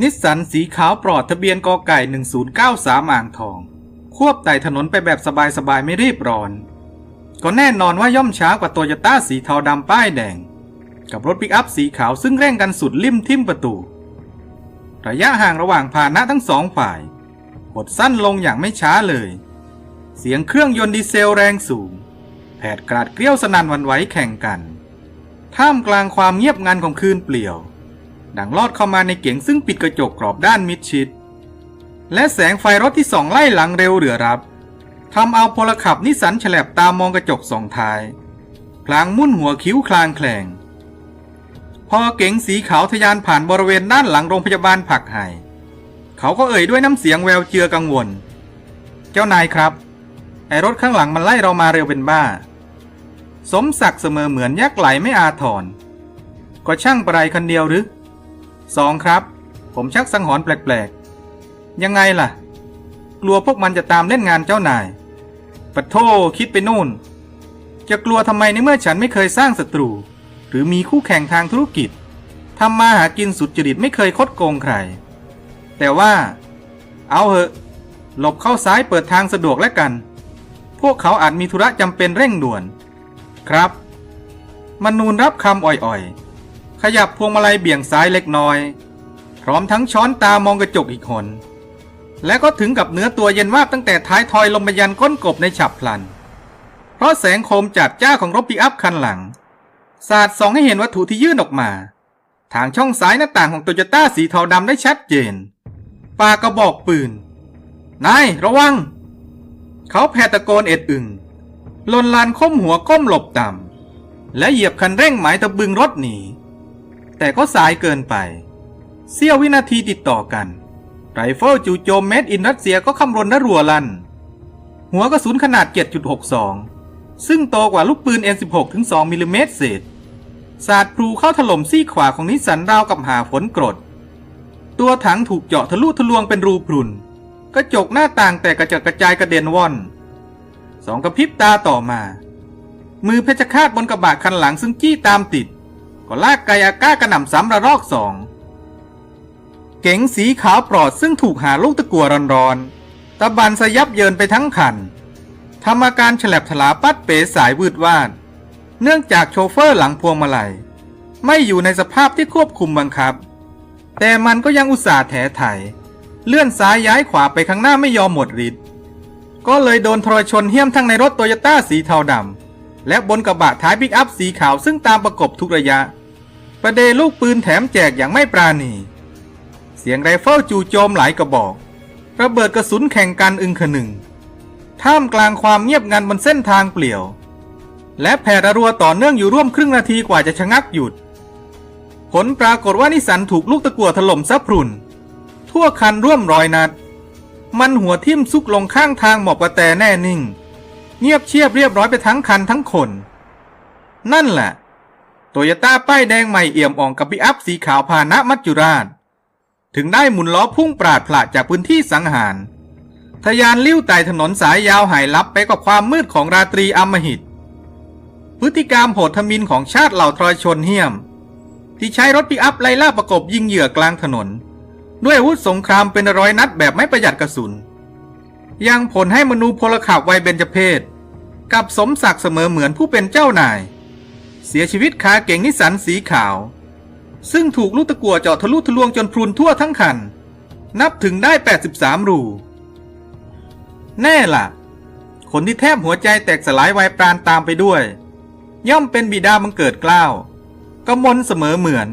นิสสันสีขาวปลอดทะเบียนกอไก่ 1093 อ่างทอง ควบไต่ถนนไปแบบสบายๆ ไม่รีบร้อน ก็แน่นอนว่าย่อมช้ากว่าโตโยต้าสีเทาดำป้ายแดง กับรถปิกอัพสีขาวซึ่งเร่งกันสุดลิ่มทิ่มประตู ระยะห่างระหว่างพาหนะทั้งสองฝ่ายหดสั้นลงอย่างไม่ช้าเลย เสียงเครื่องยนต์ดีเซลแรงสูงแผดกราดเกลี้ยวสนั่นวันไหวแข่งกัน ท่ามกลางความเงียบงันของคืนเปลี่ยว ดังลอดเข้ามาในเก๋งซึ่งปิดกระจกกรอบด้านมิดชิด และแสงไฟรถที่ส่องไล่หลังเร็วเหลือรับทำเอาพลขับนิสันฉลบตามองกระจกสองท้าย พลางมุ่นหัวคิ้วคลางแคลง พอเก๋งสีขาวทะยานผ่านบริเวณด้านหลังโรงพยาบาลผักไห่ เขาก็เอ่ยด้วยน้ำเสียงแววเจือกังวล เจ้านายครับ ไอรถข้างหลังมันไล่เรามาเร็วเป็นบ้า สมศักดิ์เสมอเหมือนยักษ์ไหลไม่อาถรก็ช่างประไรคันเดียวหรือ สองครับ ผมชักสังหรณ์แปลกๆ ยังไงล่ะ กลัวพวกมันจะตามเล่นงานเจ้านายปะโทคิดไปนู่น จะกลัวทำไมในเมื่อฉันไม่เคยสร้างศัตรู หรือมีคู่แข่งทางธุรกิจทำมาหากินสุดจริตไม่เคยคดโกงใคร แต่ว่า เอาเหอะ หลบเข้าซ้ายเปิดทางสะดวกแล้วกัน พวกเขาอาจมีธุระจำเป็นเร่งด่วน ครับ มนูนรับคำอ่อยๆ ขยับพวงมาลัยเบี่ยงซ้ายเล็กน้อย พร้อมทั้งช้อนตามองกระจกอีกหน และก็ถึงกับเนื้อตัวเย็นวาบตั้งแต่ท้ายทอยลงไปยันก้นกบในฉับพลัน เพราะแสงโคมจัดจ้าของรถปิอัพคันหลัง สาดส่องให้เห็นวัตถุที่ยื่นออกมา ทางช่องซ้ายหน้าต่างของโตโยต้าสีเทาดำได้ชัดเจน ปากกระบอกปืน นายระวัง เขาแผ่ตะโกนเอ็ดอึงลนลานค้มหัวก้มหลบต่ำและเหยียบคันเร่งหมายตะบึงรถหนี แต่ก็สายเกินไปเสี้ยววินาทีติดต่อกันไรเฟิลจู่โจมเมดอินรัสเซียก็คำรนและรัวลันหัวกระสุนขนาด 7.62 ซึ่งโตกว่าลูกปืน M16 ถึง 2มิลลิเมตรเศษ สาดพลูเข้าถล่มซี่ขวาของนิสสันราวกับหาฝนกรด ตัวถังถูกเจาะทะลุทะลวงเป็นรูพรุน กระจกหน้าต่างแตกกระจัดกระจายกระเด็นว่อน สองกระพริบตาต่อมา มือเพชรฆาตบนกระบะคันหลังซึ่งจี้ตามติด ก็ลากไกอาก้ากระหน่ำซ้ำระลอกสอง เก๋งสีขาวปลอดซึ่งถูกหาลูกตะกัวร้อนๆตะบันสยับเยินไปทั้งคันทำอาการฉลับฉลาปัดเป๋สายวืดวาด เนื่องจากโชเฟอร์หลังพวงมาลัย ไม่อยู่ในสภาพที่ควบคุมบังคับ แต่มันก็ยังอุตส่าห์แถไถ เลื่อนซ้ายย้ายขวาไปข้างหน้าไม่ยอมหมดฤทธิ์ก็เลยโดนทรยชนเหี้ยมทั้งในรถโตโยต้าสีเทาดำและบนกระบะท้ายปิกอัพสีขาวซึ่งตามประกบทุกระยะ ประเดลูกปืนแถมแจกอย่างไม่ปราณี เสียงไรเฟิลจู่โจมหลายกระบอก ระเบิดกระสุนแข่งกันอึงขนึ่ง ท่ามกลางความเงียบงันบนเส้นทางเปลี่ยว และแผ่ระรัวต่อเนื่องอยู่ร่วมครึ่งนาทีกว่าจะชะงักหยุด ผลปรากฏว่านิสสันถูกลูกตะกั่วถล่มซับพรุน ทั่วคันร่วมรอยนัด มันหัวทิ่มซุกลงข้างทางหมอบกระแตแน่นิ่ง เงียบเชียบเรียบร้อยไปทั้งคันทั้งคน นั่นแหละ โตโยต้าป้ายแดงใหม่เอี่ยมอ่องกับปิอัพสีขาวพานะมัจจุราช ถึงได้หมุนล้อพุ่งปราดพละจากพื้นที่สังหารทะยานลิ้วไต่ถนนสายยาวหายลับไปกับความมืดของราตรีอมหิต พฤติกรรมโหดทมินของชาติเหล่าทรอยชนเหี้ยม ที่ใช้รถปิอัพไล่ล่าประกบยิงเหยื่อกลางถนน ด้วยอาวุธสงครามเป็นร้อยนัดแบบไม่ประหยัดกระสุน ยังผลให้มนูพลขับวัยเบญจเพศกับสมศักดิ์เสมอเหมือนผู้เป็นเจ้านาย เสียชีวิตคาเก่งนิสสันสีขาว ซึ่งถูกลูกตะกั่วเจาะทะลุทะลวงจนพรุนทั่วทั้งคัน นับถึงได้ 83 รู แน่ล่ะ คนที่แทบหัวใจแตกสลายวายปราณตามไปด้วย ย่อมเป็นบิดาบังเกิดกล้าวกมลเสมอเหมือน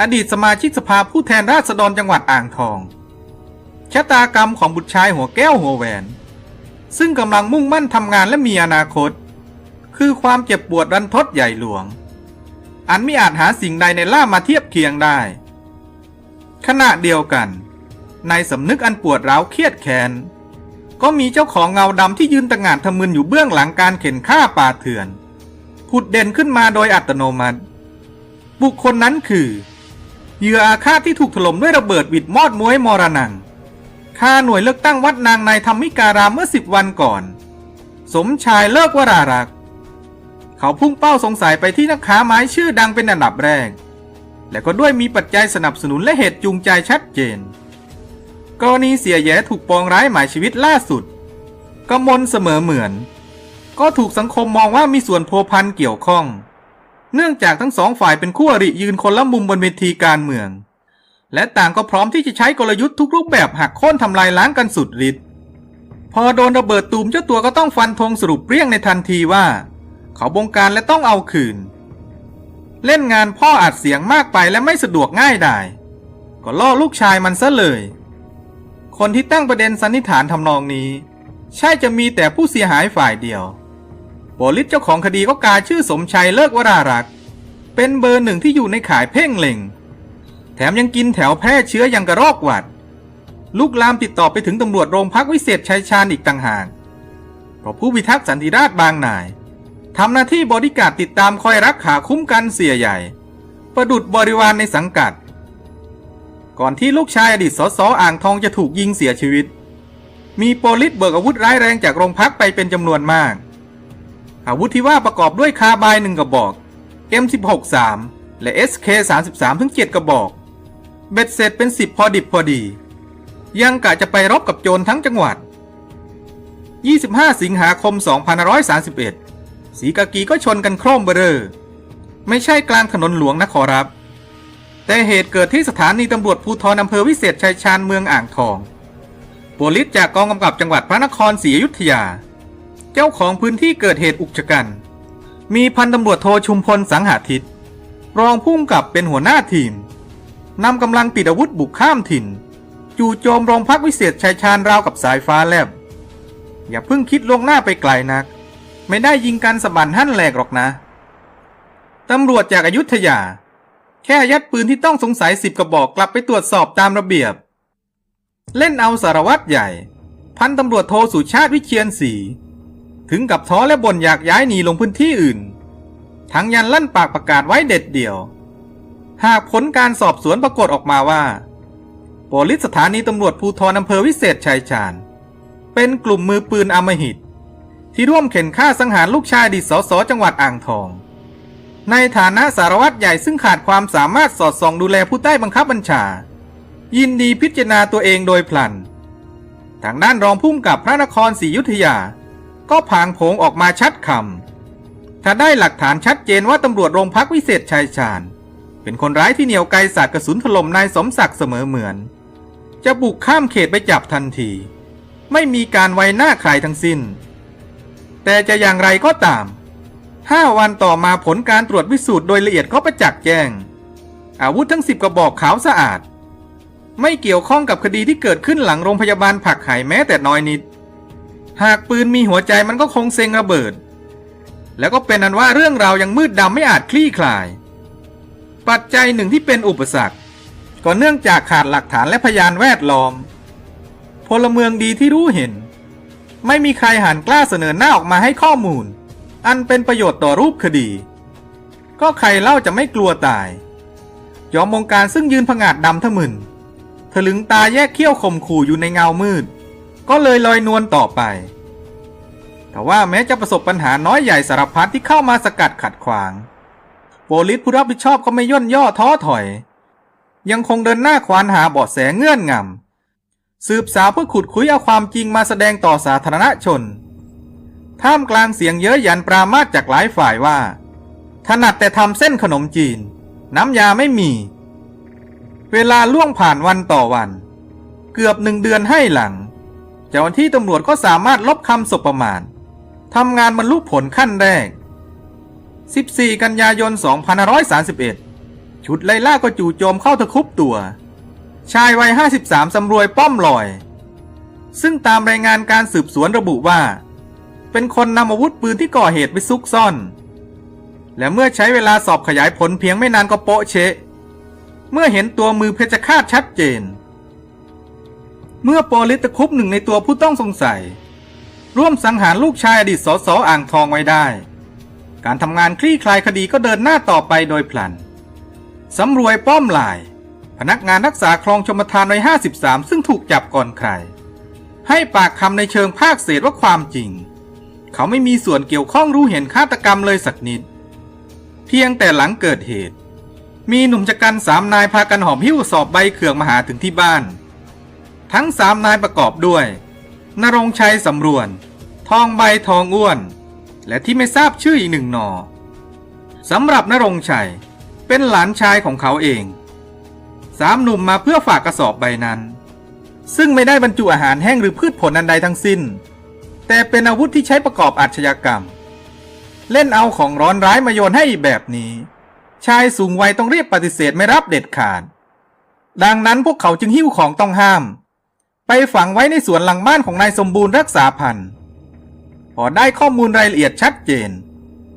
อดีตสมาชิกสภาผู้แทนราษฎรจังหวัดอ่างทองชะตากรรมของบุตรชายหัวแก้วหัวแหวน ซึ่งกำลังมุ่งมั่นทำงานและมีอนาคต คือความเจ็บปวดรันทดใหญ่หลวง อันไม่อาจหาสิ่งใดในล่ามาเทียบเคียงได้ ขณะเดียวกัน ในสำนึกอันปวดร้าวเครียดแค้นก็มีเจ้าของเงาดำที่ยืนตะงานทะมึนอยู่เบื้องหลังการเข็นฆ่าป่าเถื่อนผุดเด่นขึ้นมาโดยอัตโนมัติ บุคคลนั้นคือเหยื่ออาฆาตที่ถูกถล่มด้วยระเบิดวิดมอดมวยมรณังฆ่าหน่วยเลือกตั้งวัดนางในธรรมิการามเมื่อสิบวันก่อน สมชายเลิกวรารัก เขาพุ่งเป้าสงสัยไปที่นักค้าไม้ชื่อดังเป็นอันดับแรก และก็ด้วยมีปัจจัยสนับสนุนและเหตุจูงใจชัดเจน กรณีเสียแย้ถูกปองร้ายหมายชีวิตล่าสุดกมลเสมอเหมือน ก็ถูกสังคมมองว่ามีส่วนโพพันเกี่ยวข้อง เนื่องจากทั้งสองฝ่ายเป็นคู่อริยืนคนละมุมบนเวทีการเมือง และต่างก็พร้อมที่จะใช้กลยุทธ์ทุกรูปแบบหักโค่นทำลายล้างกันสุดฤทธิ์พอโดนระเบิดตูมเจ้าตัวก็ต้องฟันธงสรุปเปรียงในทันทีว่า เขาบงการและต้องเอาคืน เล่นงานพ่ออัดเสียงมากไปและไม่สะดวกง่ายได้ก็ล่อลูกชายมันซะเลย คนที่ตั้งประเด็นสันนิษฐานทำนองนี้ ใช่จะมีแต่ผู้เสียหายฝ่ายเดียวโปลิสเจ้าของคดีก็กาชื่อสมชัยเลิกวรารักษ์เป็นเบอร์หนึ่งที่อยู่ในขายเพ่งเล็ง แถมยังกินแถวแพร่เชื้อยังกระรอกหวัด ลูกลามติดต่อไปถึงตำรวจโรงพักวิเศษชัยชาญอีกต่างหากเพราะผู้พิทักษ์สันติราษฎร์บางนาย ทำหน้าที่บริการดติดตามคอยรักขาคุ้มกันเสียใหญ่ ประดุดบริวารในสังกัด ก่อนที่ลูกชายอดีตสสอ่างทองจะถูกยิงเสียชีวิต มีโปลิสเบิกอาวุธร้ายแรงจากโรงพักไปเป็นจำนวนมาก อาวุธที่ว่าประกอบด้วยคาบายหนึ่งกระบอก M16 3 และ SK 33ถึง7กระบอก เบ็ดเสร็จเป็น 10 พอดิบพอดี ยังกะจะไปรบกับโจรทั้งจังหวัด 25 สิงหาคม 2531 สีกากีก็ชนกันโครมเบอรอร์ไม่ใช่กลางถนนหลวงนะขอรับ แต่เหตุเกิดที่สถานีตำรวจภูธรอำเภอวิเศษชัยชาญเมืองอ่างทองโปลิสจากกองกำกับจังหวัดพระนครศรีอยุธยา เจ้าของพื้นที่เกิดเหตุอุกชะกัน มีพันตำรวจโทชุมพลสังหาทิตรองผู้กำกับเป็นหัวหน้าทีมนำกำลังติดอาวุธบุกข้ามถิ่น จู่โจมโรงพักวิเศษชัยชาญราวกับสายฟ้าแลบ อย่าเพิ่งคิดลงหน้าไปไกลนัก ไม่ได้ยิงกันสะบันหั่นแหลกหรอกนะตำรวจจากอายุทยา แค่ยัดปืนที่ต้องสงสัยสิบกระบอกกลับไปตรวจสอบตามระเบียบ เล่นเอาสารวัตรใหญ่ พันตำรวจโทสุชาติวิเชียนศรีถึงกับท้อและบ่นอยากย้ายหนีลงพื้นที่อื่น ทั้งยันลั่นปากประกาศไว้เด็ดเดี่ยว หากผลการสอบสวนปรากฏออกมาว่าโปลิสสถานีตำรวจภูธรอำเภอวิเศษชัยชาญ เป็นกลุ่มมือปืนอำมหิต ที่ร่วมเข็นฆ่าสังหารลูกชายดีตสสจังหวัดอ่างทอง ในฐานะสารวัตรใหญ่ซึ่งขาดความสามารถสอดส่องดูแลผู้ใต้บังคับบัญชา ยินดีพิจารณาตัวเองโดยพลัน ทางด้านรองผู้กำกับพระนครศรียุธยา ก็ผางโผงออกมาชัดคำ ถ้าได้หลักฐานชัดเจนว่าตำรวจโรงพักวิเศษชัยชาญ เป็นคนร้ายที่เหนี่ยวไกลสาดกระสุนถล่มนายสมศักดิ์เสมอเหมือน จะบุกข้ามเขตไปจับทันที ไม่มีการไว้หน้าใครทั้งสิ้น แต่จะอย่างไรก็ตามห้าวันต่อมาผลการตรวจพิสูจน์โดยละเอียดก็ประจักษ์แจ้ง อาวุธทั้งสิบกระบอกขาวสะอาด ไม่เกี่ยวข้องกับคดีที่เกิดขึ้นหลังโรงพยาบาลผักไห่แม้แต่น้อยนิด หากปืนมีหัวใจมันก็คงเซ็งระเบิด แล้วก็เป็นอันว่าเรื่องราวยังมืดดำไม่อาจคลี่คลาย ปัจจัยหนึ่งที่เป็นอุปสรรค ก็เนื่องจากขาดหลักฐานและพยานแวดล้อม พลเมืองดีที่รู้เห็น ไม่มีใครหันกล้าเสนอหน้าออกมาให้ข้อมูล อันเป็นประโยชน์ต่อรูปคดี ก็ใครเล่าจะไม่กลัวตาย ยอมมงการซึ่งยืนผงาดดำทะมึนถลึงตาแยกเขี้ยวข่มขู่อยู่ในเงามืด ก็เลยลอยนวลต่อไป แต่ว่าแม้จะประสบปัญหาน้อยใหญ่สารพัดที่เข้ามาสกัดขัดขวาง โปลิสผู้รับผิดชอบก็ไม่ย่นย่อท้อถอย ยังคงเดินหน้าควานหาเบาะแสเงื่อนงำ สืบสาวเพื่อขุดคุยเอาความจริงมาแสดงต่อสาธารณชน ท่ามกลางเสียงเย้ยหยันปรามาสจากหลายฝ่ายว่า ถนัดแต่ทำเส้นขนมจีน น้ำยาไม่มี เวลาล่วงผ่านวันต่อวัน เกือบหนึ่งเดือนให้หลัง เจ้าหน้าที่ตำรวจก็สามารถลบคำสบประมาททำงานบรรลุผลขั้นแรก 14 กันยายน 2531 ชุดไล่ล่าก็จู่โจมเข้าตะคุบตัว ชายวัย 53 สำรวยป้อมลอย ซึ่งตามรายงานการสืบสวนระบุว่า เป็นคนนำอาวุธปืนที่ก่อเหตุไปซุกซ่อน และเมื่อใช้เวลาสอบขยายผลเพียงไม่นานก็โปะเชะ เมื่อเห็นตัวมือเพชฌฆาตชัดเจน เมื่อโปลิตะคุบหนึ่งในตัวผู้ต้องสงสัย ร่วมสังหารลูกชายอดีตสสอ่างทองไว้ได้ การทำงานคลี่คลายคดีก็เดินหน้าต่อไปโดยพลันสำรวยป้อมลาย พนักงานรักษาคลองชมทานวัย53 ซึ่งถูกจับก่อนใคร ให้ปากคำในเชิงภาคเศษว่าความจริง เขาไม่มีส่วนเกี่ยวข้องรู้เห็นฆาตกรรมเลยสักนิด เพียงแต่หลังเกิดเหตุ มีหนุ่มจักรันสามนายพากันหอบหิ้วสอบใบเขื่องมาหาถึงที่บ้าน ทั้งสามนายประกอบด้วยนรงชัยสำรวน ทองใบทองอ้วน และที่ไม่ทราบชื่ออีกหนึ่งนอสำหรับนรงชัยเป็นหลานชายของเขาเอง สามหนุ่มมาเพื่อฝากกระสอบใบนั้น ซึ่งไม่ได้บรรจุอาหารแห้งหรือพืชผลอันใดทั้งสิ้น แต่เป็นอาวุธที่ใช้ประกอบอาชญากรรม เล่นเอาของร้อนร้ายมาโยนให้อีกแบบนี้ ชายสูงวัยต้องเรียกปฏิเสธไม่รับเด็ดขาด ดังนั้นพวกเขาจึงหิ้วของต้องห้าม ไปฝังไว้ในสวนหลังบ้านของนายสมบูรณ์รักษาพันธ์พอได้ข้อมูลรายละเอียดชัดเจน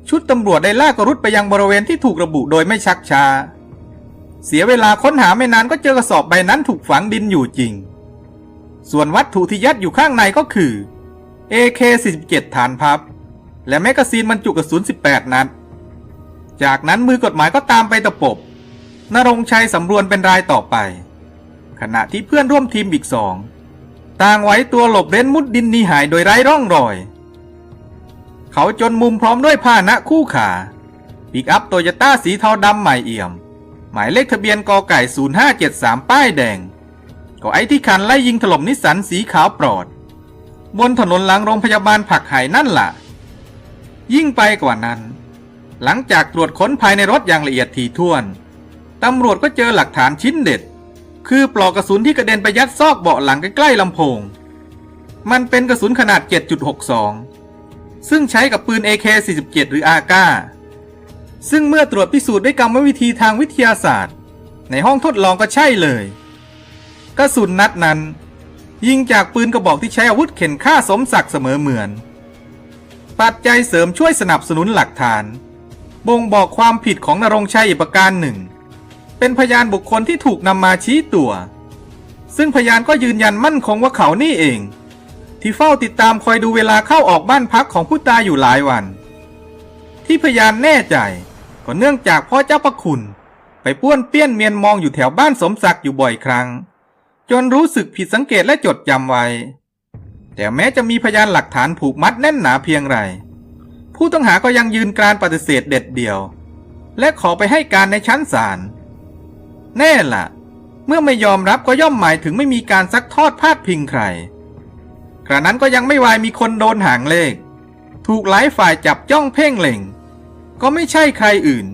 ชุดตำรวจได้ล่ากกระรุดไปยังบริเวณที่ถูกระบุโดยไม่ชักช้า เสียเวลาค้นหาไม่นานก็เจอกระสอบใบนั้นถูกฝังดินอยู่จริง ส่วนวัตถุที่ยัดอยู่ข้างในก็คือ AK-47 ฐานพับ และแมกกาซีนบรรจุกระสุน 18 นัด จากนั้นมือกฎหมายก็ตามไปตะปบนรงชัยสำรวนเป็นรายต่อไป ขณะที่เพื่อนร่วมทีมอีกสองต่างไว้ตัวหลบเร้นมุดดินหนีหายโดยไร้ร่องรอย เขาจนมุมพร้อมด้วยผ้าหนะคู่ขาปิกอัพโตโยต้าสีเทาดำใหม่เอี่ยม มายเลขทะเบียนกอไก่ 0573 ป้ายแดงก็ไอ้ที่คันไล่ยิงถล่มนิสสันสีขาวปลอด บนถนนหลังโรงพยาบาลผักไห่นั่นล่ะ ยิ่งไปกว่านั้น หลังจากตรวจค้นภายในรถอย่างละเอียดถี่ถ้วน ตำรวจก็เจอหลักฐานชิ้นเด็ด คือปลอกกระสุนที่กระเด็นไปยัดซอกเบาะหลังใกล้ๆลำโพง มันเป็นกระสุนขนาด 7.62 ซึ่งใช้กับปืน AK-47 หรืออาก้า ซึ่งเมื่อตรวจพิสูจน์ด้วยกรรมวิธีทางวิทยาศาสตร์ ในห้องทดลองก็ใช่เลยกระสุนนัดนั้น ยิงจากปืนกระบอกที่ใช้อาวุธเข็นฆ่าสมศักดิ์เสมอเหมือน ปัจจัยเสริมช่วยสนับสนุนหลักฐาน บ่งบอกความผิดของนรงชัยอีกประการหนึ่ง เป็นพยานบุคคลที่ถูกนำมาชี้ตัว ซึ่งพยานก็ยืนยันมั่นคงว่าเขานี่เอง ที่เฝ้าติดตามคอยดูเวลาเข้าออกบ้านพักของผู้ตายอยู่หลายวัน ที่พยานแน่ใจ ก็เนื่องจากพ่อเจ้าประคุณ ไปป้วนเปี้ยนเมียนมองอยู่แถวบ้านสมศักดิ์อยู่บ่อยครั้ง จนรู้สึกผิดสังเกตและจดจำไว้ แต่แม้จะมีพยานหลักฐานผูกมัดแน่นหนาเพียงไร ผู้ต้องหาก็ยังยืนกรานปฏิเสธเด็ดเดี่ยว และขอไปให้การในชั้นศาลแน่ล่ะ เมื่อไม่ยอมรับก็ย่อมหมายถึงไม่มีการซักทอดพาดพิงใครกระนั้นก็ยังไม่วายมีคนโดนหางเลข ถูกหลายฝ่ายจับจ้องเพ่งเล็ง ก็ไม่ใช่ใครอื่น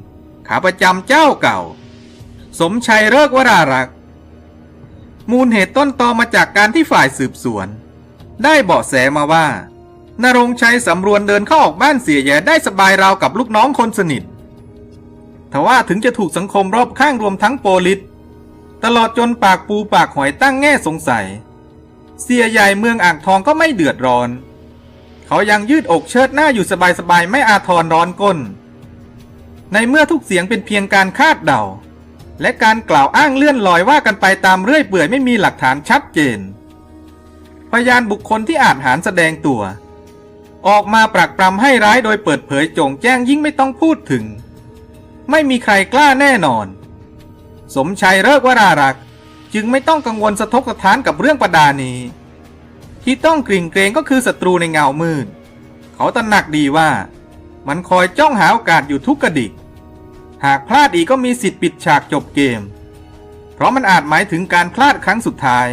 ขาประจำเจ้าเก่า สมชัยเลิกวรารักษ์มูลเหตุต้นตอมาจากการที่ฝ่ายสืบสวน ได้เบาะแสมาว่า นรงชัยสำรวนเดินเข้าออกบ้านเสียแย่ได้สบายราวกับลูกน้องคนสนิททว่าถึงจะถูกสังคมรอบข้างรวมทั้งโปลิสตลอดจนปากปูปากหอยตั้งแง่สงสัย เสียใหญ่เมืองอ่างทองก็ไม่เดือดร้อน เขายังยืดอกเชิดหน้าอยู่สบายๆไม่อาทรร้อนก้น ในเมื่อทุกเสียงเป็นเพียงการคาดเดา และการกล่าวอ้างเลื่อนลอยว่ากันไปตามเรื่อยเปื่อยไม่มีหลักฐานชัดเจน พยานบุคคลที่อาจหารแสดงตัว ออกมาปรักปรำให้ร้ายโดยเปิดเผยโจงแจ้งยิ่งไม่ต้องพูดถึง ไม่มีใครกล้าแน่นอน สมชัยเลิกวรารักษ์จึงไม่ต้องกังวลสะทกสะท้านกับเรื่องประดานี้ ที่ต้องกริ่งเกรงก็คือศัตรูในเงามืดเขาตระหนักดีว่ามันคอยจ้องหาโอกาสอยู่ทุกกระดิก หากพลาดอีกก็มีสิทธิ์ปิดฉากจบเกม เพราะมันอาจหมายถึงการพลาดครั้งสุดท้าย